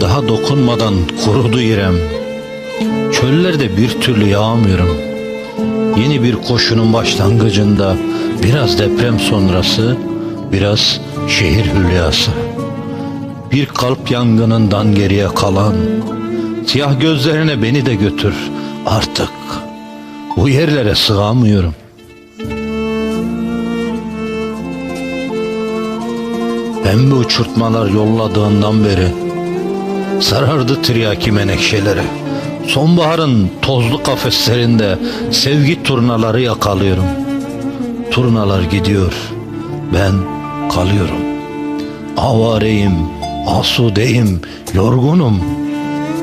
Daha dokunmadan kurudu İrem. Çöllerde bir türlü yağmıyorum. Yeni bir koşunun başlangıcında biraz deprem sonrası, biraz şehir hülyası. Bir kalp yangınından geriye kalan, siyah gözlerine beni de götür artık. Bu yerlere sığamıyorum. Pembe uçurtmalar yolladığından beri sarardı tiryaki menekşeleri. Sonbaharın tozlu kafeslerinde sevgi turnaları yakalıyorum. Turnalar gidiyor, ben kalıyorum. Avareyim, asudeyim, yorgunum.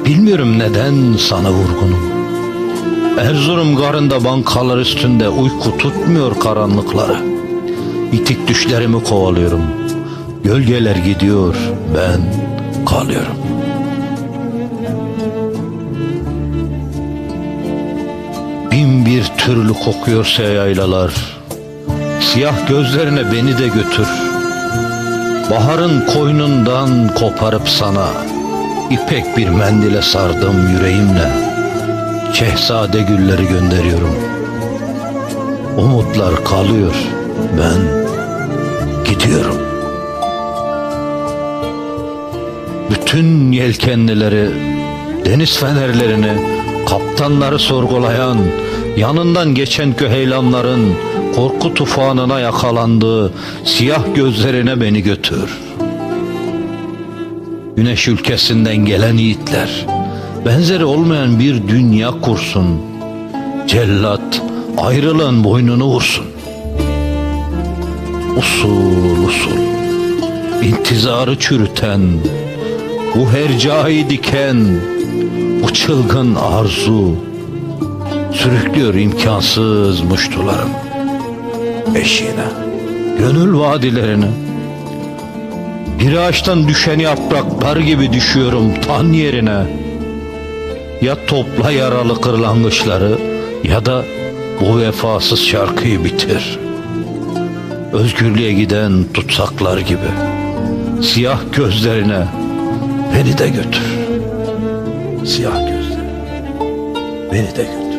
Bilmiyorum neden sana vurgunum. Erzurum garında bankalar üstünde uyku tutmuyor karanlıkları. İtik düşlerimi kovalıyorum. Gölgeler gidiyor, ben kalıyorum. Türlü kokuyorsa yaylalar. Siyah gözlerine beni de götür. Baharın koynundan koparıp sana ipek bir mendile sardım yüreğimle. Şehzade gülleri gönderiyorum. Umutlar kalıyor. Ben gidiyorum. Bütün yelkenlileri, deniz fenerlerini, kaptanları sorgulayan, yanından geçen köheylanların korku tufanına yakalandığı siyah gözlerine beni götür. Güneş ülkesinden gelen yiğitler, benzeri olmayan bir dünya kursun. Cellat ayrılığın boynunu vursun. Usul usul, intizarı çürüten, bu hercai diken, bu çılgın arzu, sürüklüyor imkansız muştularım eşiğine, gönül vadilerine. Bir ağaçtan düşen yapraklar gibi düşüyorum tan yerine. Ya topla yaralı kırlangıçları ya da bu vefasız şarkıyı bitir. Özgürlüğe giden tutsaklar gibi siyah gözlerine beni de götür. Siyah gözlerine beni de götür.